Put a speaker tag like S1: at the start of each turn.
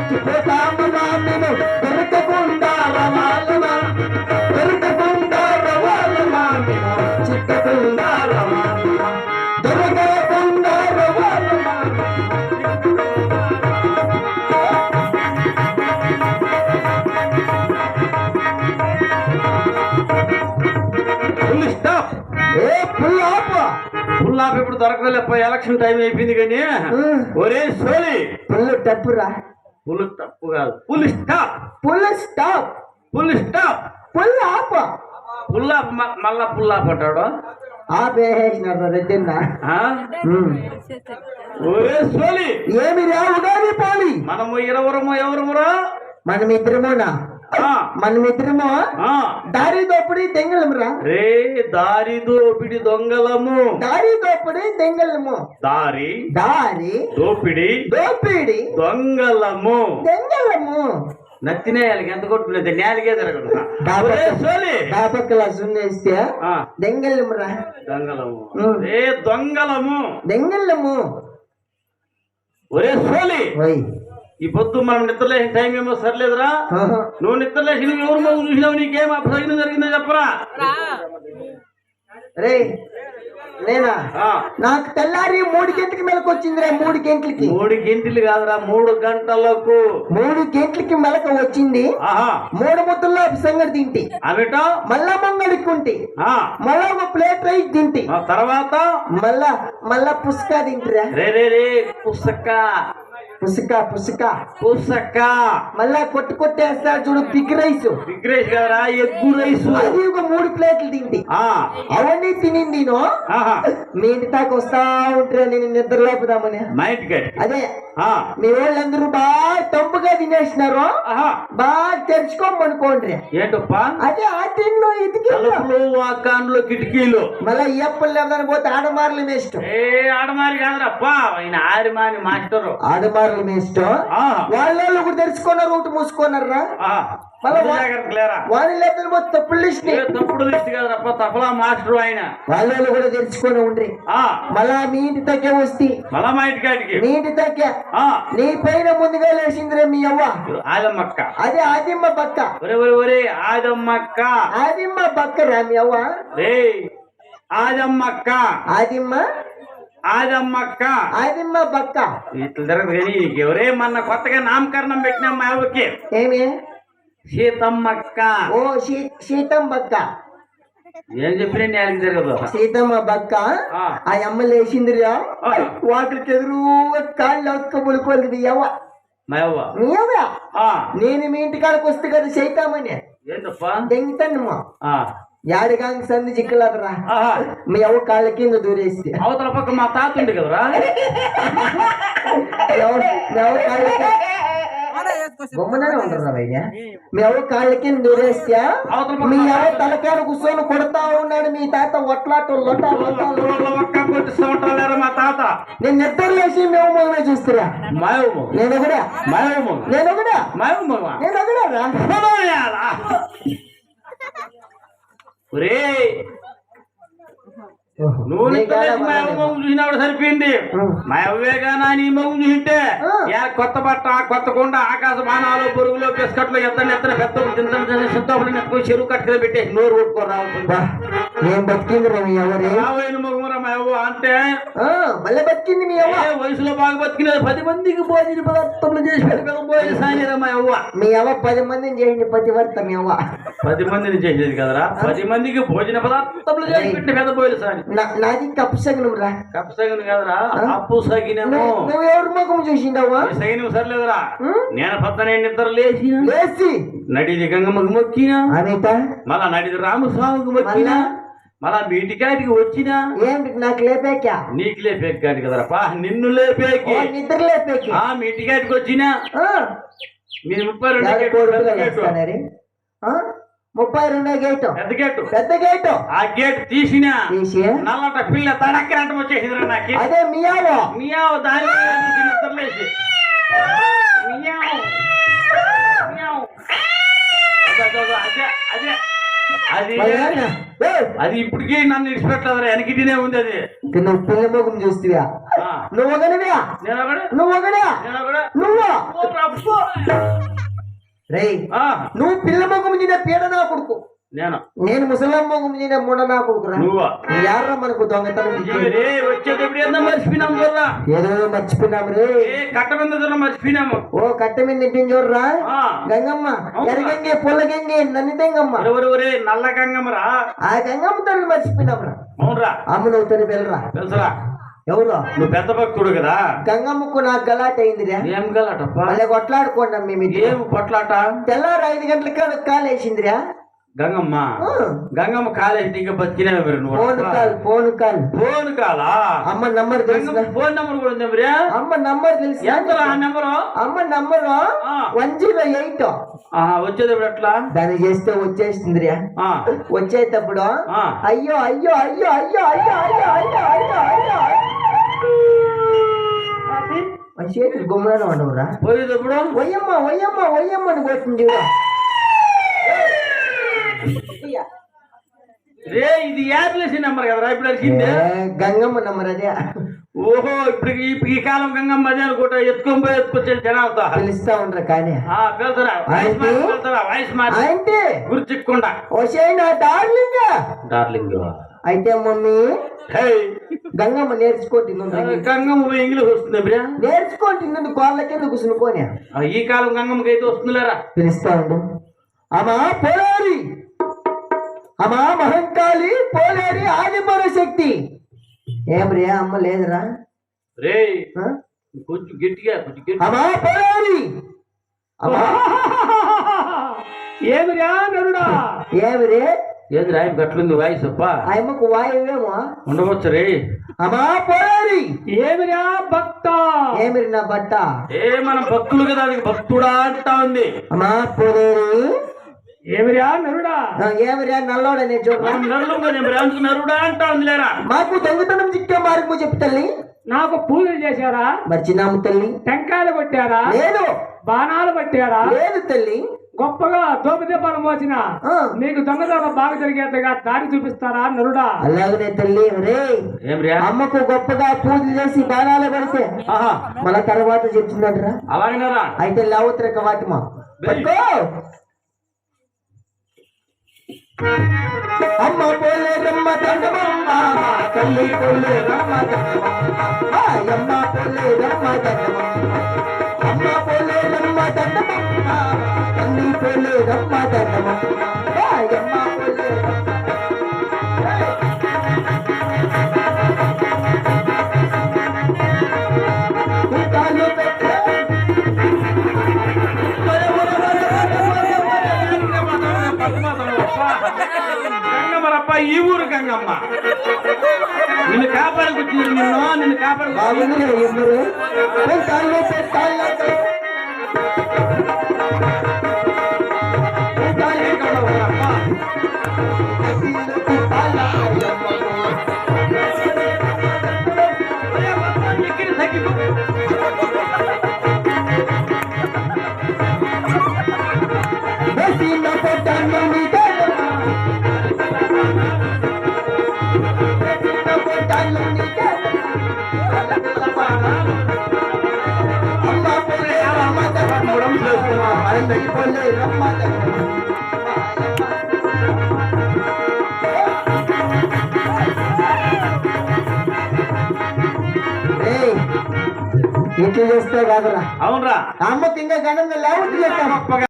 S1: చచ్చిపోతామా మేము దొరకకుండా రవాలమా రవాలమా చిక్కకుండా రవాలమా రవాలమా
S2: ఇప్పుడు దొరకలేప ఎలక్షన్ టైం అయిపోయింది కానీ. ఒరే సోలి.
S1: పుల్లు టప్పురా
S2: ఫుల్ తప్పు కాదు full stop
S1: pull stop
S2: full stop
S1: pull ఆప
S2: ఫుల్ ఆఫ్ మళ్ళా ఫుల్ ఆఫ్ అంటాడు.
S1: ఆపేసినారు
S2: సోలి.
S1: ఏమి రా ఉగాది పోలి.
S2: మనము ఇరవరము ఎవరమురా?
S1: మనమిద్దరమోనా?
S2: ఆ,
S1: మనమిద్దరమో
S2: ఆ.
S1: దారి దోపిడి దెంగలమురా.
S2: రే దారి దోపిడి దొంగలము.
S1: దారి దోపిడి దెంగలము.
S2: దారి
S1: దారి
S2: దోపిడి
S1: దోపిడి
S2: దొంగలము.
S1: దెంగలము.
S2: నచ్చినే వాళ్ళకి ఎంత కొట్టుకునేది? నేలకే ఆ,
S1: దెంగలమురా.
S2: దొంగలము. రే దొంగలము.
S1: దెంగలము.
S2: ఒరే సోలి. ఈ పొద్దు మనం నిద్రలేసిన టైం ఏమో సర్లేదురా. నువ్వు నిద్రలేసి నువ్వు ఎవరు మొగ్గు చూసినావు? నీకేం అపసగిన జరిగిందో చెప్పరా?
S1: రే. నేనా?
S2: ఆ,
S1: నాకు తెల్లారి మూడు గంటలకి మెలకు వచ్చింది రే మూడు గంటలకి.
S2: మూడు గంటలు కాదురా మూడు గంటలకు.
S1: మూడు గంటలకి మెలక వచ్చింది.
S2: ఆహా.
S1: మూడు ముద్దల్లో సంగతి తింటి.
S2: అవిటో?
S1: మళ్ళా మంగళిక్కుంటి
S2: ఆ,
S1: మళ్ళా ఒక ప్లేట్ రైస్ తింటి.
S2: ఆ తర్వాత?
S1: మళ్ళా మళ్ళా పుస్తక తింటిరా.
S2: రే రే రే పుస్తక.
S1: పుస్తక పుస్తక
S2: పుస్తక
S1: మళ్ళా కొట్టు కొట్టేస్తా చూడు పిగ్ రైస్
S2: బిగ్ రైస్ కదరా ఎగ్గు రైస్
S1: అది ఒక మూడు ప్లేట్లు
S2: ఆ,
S1: అవన్నీ తిని నేను.
S2: ఆహా.
S1: మీ ఇంటి దాకా వస్తా ఉంటా నేను నిద్ర లేపుదామని. అదే. మీ వాళ్ళందరూ బాగా టంపుగా తినేసినారు. బాగా తెరుచుకోమనుకోండి.
S2: ఏంటప్పా?
S1: అదే ఆ తిండిలో ఇదికి
S2: కిటికీలు.
S1: మళ్ళా ఎప్పుడు లేదని పోతే ఆడమార్లు మేష్టం
S2: ఏ ఆడమారి కాదురప్పా ఆయన ఆరిమాని మాస్టరు.
S1: ఆడమార్లు మేష్టం
S2: ఆ,
S1: వాళ్ళు కూడా తెరుచుకున్నారు రూట్ మూసుకున్నారా
S2: ఆ,
S1: మళ్ళా
S2: ముందు
S1: వా-
S2: జాగ్రత్త లేరా?
S1: వాళ్ళు లేకపోతే పోతే తప్పులు లిస్ట్
S2: తప్పుడు లిస్ట్ తపలా మాస్టరు ఆయన.
S1: వాళ్ళు కూడా తెరుచుకొని ఉండ్రి.
S2: ఆ.
S1: మళ్ళా మీ ఇంటి తగ్గే వస్తే.
S2: మళ్ళా మా ఇంటికాడికి
S1: మీ ఇంటి తగ్గే
S2: ఆ.
S1: నీ పైన ముందుగా లేచిందిరే మీ అవ్వ.
S2: ఆదమ్మక్క.
S1: అదే ఆదిమ్మ బక్క.
S2: ఒరే ఒరే ఒరే ఆదమ్మక్క.
S1: ఆదిమ్మ బక్కరా మీ అవ్వ.
S2: రే ఆదమ్మక్క.
S1: ఆదిమ్మ
S2: ఆదమ్మక్క.
S1: ఆదిమ్మ బక్క
S2: ఇట్లా జరగదు కానీ ఎవరే మొన్న కొత్తగా నామకరణం పెట్టినాం మా అవ్వకి
S1: ఏమి?
S2: సీతమ్మక్క.
S1: ఓ సీ సీతం బక్క
S2: ఏం చెప్పినా నేను జరగదు.
S1: సీతమ్మ బక్క
S2: ఆ.
S1: అమ్మ లేచిందిరా. వాటికి ఎదురు కాళ్ళు అక్క
S2: మా అవ్వ. ఆ,
S1: నేను మీ ఇంటికాడకు వస్తే కదా సైతామని
S2: ఏంటప్పా
S1: దెంగితన్నమ్మ. యాడిగాంగి సంది చిక్కలదరా. మీ అవ్వ కాళ్ళ కింద దూరేస్తే
S2: అవతల పక్క మా తాత ఉంది కదరా
S1: మీ అవ్వ కాళ్ళ బొమ్మనే ఉండరా భయ్య మీ అవ్వ కాళ్ళ కింద దూరేస్తే మీ అవ్వ తలకాడ కూర్చొని కొడతా ఉన్నాడు మీ తాత ఒట్లాట
S2: మా తాత
S1: నేను నిద్ర లేచి మేము మొగమే చూస్తురా నేను కూడా
S2: మా అవ్వ
S1: నేను కూడా
S2: మా అవ్వ
S1: నేను కూడా రా
S2: ఒరే నువ్వు చూసినప్పుడు సరిపోయింది. మా అవ్వేగా నా నీ మొగ్గు చూసింటే. యా కొత్త బట్ట కొత్త కొండ ఆకాశ బాణాలు పొరుగులు బిస్కట్లు ఎత్తని ఎత్తని పెద్ద సిద్ధపడి చెరువు కట్టుకుని పెట్టేసి నోరు కొట్టుకొని రావుతుంది
S1: బతికింది మీ ఎవరి?
S2: రాబోయిన మొగుమరా మా అవ్వ అంటే
S1: మళ్ళీ బతికింది మీ అవ్వ?
S2: వయసులో బాగా బతికినది? పది మందికి భోజన పదార్థములు చేసి భోజన సాయరా మా అవ్వ.
S1: మీ అవ్వ పది మందిని చేయండి పతివర్త మీ అవ్వ.
S2: పది మందిని చేసేది కదరా? పది మందికి భోజన పదార్థములు చేసి పెట్టి పెద్ద సాని
S1: నా- నాది కప్పు సగనం రా.
S2: కప్సగిన కదరా. అప్పు సగినము.
S1: నువ్వు నువ్వు ఎవరి ముఖం చూసిండవా?
S2: ఈ సగినం సర్లేదురా? నేను పద్దనే నిద్ర లేచిన.
S1: లేచి.
S2: నడిది గంగమ్మకి మొక్కినా.
S1: అనిత.
S2: మళ్ళా నడిది రామస్వామికి మొక్కినా. మళ్ళా? మీ ఇంటికాడికి వచ్చినా.
S1: ఏంటి నాకు లేపాక
S2: నీకు లేపేకి కాదు కదరా. నిన్ను లేపేకి.
S1: నిద్ర లేపాకి.
S2: ఆ మీ ఇంటికాడికి వచ్చినా.
S1: ఆ,
S2: మీరు ముప్పై రెండు
S1: ముప్పై రెండో గేటు.
S2: పెద్ద గేటు.
S1: పెద్ద గేటు.
S2: ఆ గేట్ తీసినా
S1: తీసి.
S2: నల్లట పిల్ల తడక్కనట్టు వచ్చేసిందిరా నాకు.
S1: అదే
S2: మియావ్. దాని మియావ్. మియావ్. అదే, అదే, ఇప్పటికీ నన్ను ఇడిచిపెట్టదురా వెనకిటినే ఉంది అది.
S1: నువ్వు పిల్ల ముఖం చూస్తువా?
S2: ఆ,
S1: నువ్వు ఒకనివా నువ్వు ఒకడు నువ్వు?
S2: ఆ,
S1: నువ్వు పిల్ల మొగం తినే పీడ నా కొడుకు.
S2: నేను?
S1: నేను ముసలం మొగం తినే మొండ నా కొడుకురా.
S2: నువ్వా?
S1: యారా మనకు దొంగతనం?
S2: రే మర్చిపోయినాము చూడరా.
S1: ఏదో మర్చిపోయినాం రే.
S2: కట్ట మీద మర్చిపోయినాము.
S1: ఓ కట్ట మీద నింపింది చూడరా. గంగమ్మ ఎరగంగే పొల్లగంగే నన్ను గంగమ్మ
S2: ఎవరు నల్ల గంగమ్మరా.
S1: ఆ గంగమ్మ తల్లి మర్చిపోయినాంరా
S2: అవునరా.
S1: అమ్మ నవ్వుతాను వెళ్ళరా.
S2: తెలుసురా
S1: ఎవరు?
S2: నువ్వు పెద్ద భక్తుడు కదా.
S1: గంగమ్మకు నాకు గలాట అయిందిరా.
S2: ఏం గలటప్పా?
S1: మళ్ళీ కొట్లాడుకోండి మేము
S2: ఏం కొట్లాట?
S1: తెల్లారు ఐదు గంటలకు కాలేసిందిరా.
S2: గంగమ్మ గంగమ్మ కాలేజ్ ఇంకా బతికినా మీరు నువ్వు
S1: phone call phone call
S2: phone కాలా
S1: అమ్మ నంబర్ తెలుసు
S2: గంగమ్మ ఫోన్ నెంబర్ కూడా ఉంది మరి
S1: అమ్మ నంబర్ తెలుసు
S2: ఎంతరా ఆ నెంబరు
S1: అమ్మ నంబర్
S2: ఆ.
S1: వన్ జీరో ఎయిట్
S2: ఆహా, వచ్చేటప్పుడు ఎట్లా
S1: దాన్ని చేస్తే వచ్చేస్తుందిరా
S2: ఆ,
S1: వచ్చేటప్పుడు
S2: ఆ.
S1: అయ్యో అయ్యో అయ్యో అయ్యో అయ్యో అయ్యో అయ్యో అయ్యో అయ్యో మన చేతులు గుమ్మరాలు ఉండవురా
S2: పోయేటప్పుడు
S1: వయ్యమ్మ వయ్యమ్మ వయ్యమ్మ అని పోతుంది చూడు.
S2: రే ఇది యాడ్లేసి నెంబర్ కదరా ఇప్పుడు
S1: గంగమ్మ నంబర్ అదే.
S2: ఓహో ఇప్పుడు ఈ కాలం గంగమ్మ అదే అనుకుంటా ఎత్తుకొని పోయి ఎత్తుకొచ్చే జనాలతో.
S1: పిలుస్తా ఉండరు కానీ.
S2: ఆ, వెళ్తారా వాయిస్ మార్చి
S1: అంటే
S2: గురి చిక్కకుండా
S1: వచ్చే నా డార్లింగ్.
S2: డార్లింగ్.
S1: అయితే మమ్మీ గంగమ్మ నేర్చుకుంటుంది
S2: గంగమ్మ. ఇంగ్లీష్ వస్తుంది బ్రా.
S1: నేర్చుకుంటుంది కోళ్ళ కింద కూర్చుని
S2: ఆ, ఈ కాలం గంగమ్మకి అయితే వస్తుందిలేరా.
S1: పిలుస్తా ఉండు. అమ్మా పోలేరి అమ్మా మహంకాళి పోలేరి ఆదిపర శక్తి. ఏం రే అమ్మ లేదురా?
S2: రే? కొంచెం గట్టిగా కొంచెం గట్టి
S1: అమ్మా పోలేరి అమ్మా
S2: ఏమిరా నరుడా?
S1: ఏమి రే?
S2: ఏది రాయి గట్లుంది వాయిస్ అప్ప.
S1: ఆయమ్మకు వాయువేమో?
S2: ఉండవచ్చు రే.
S1: అమ్మా పోలేరి
S2: ఏమిరా భక్త?
S1: ఏమిరి నా బట్ట
S2: ఏ మనం భక్తులు కదా అది భక్తుడా అంటా ఉంది.
S1: అమ్మా పోలేరి
S2: ఏమిరా నరుడా?
S1: ఏమిరా
S2: నరుడా అంటా లేరా?
S1: మాకు దొంగతనం చిక్కే మార్గము చెప్పు తల్లి.
S3: నాకు పూజలు చేశారా?
S1: మర్చినాము తల్లి.
S3: టెంకాయలు కొట్టారా?
S1: లేదు.
S3: బాణాలు పట్టారా?
S1: లేదు తల్లి.
S3: గొప్పగా దోపదీపాలు మోసిన నీకు దొంగతనం బాగా జరిగేట్టుగా దారి చూపిస్తారా నరుడా?
S1: అలాగనే తల్లి. రే అమ్మకు గొప్పగా పూజలు చేసి బాణాలు పెడితే మన తర్వాత చెప్తున్నాడురా.
S2: అలాగేనారా?
S1: అయితే లావుత్రక వాటిమా? అమ్మ పోలే రమ్మ దండమమ్మ తల్లి పోలే రమ్మ దండమమ్మ అమ్మ పోలే రమ్మ దండమమ్మ అమ్మ పోలే రమ్మ దండమమ్మ తల్లి పోలే రమ్మ దండమమ్మ అమ్మ పోలే రమ్మ
S2: இருக்காங்க அம்மா నిన్ను కాపాడుకుంటున్నాను నిన్ను
S1: కాపాడుకుంటున్నాను తగ్గిపోలే రమ్మ ఇంటి చేస్తే కాదురా?
S2: అవునరా.
S1: అమ్మకి ఇంకా గణంగా లేవు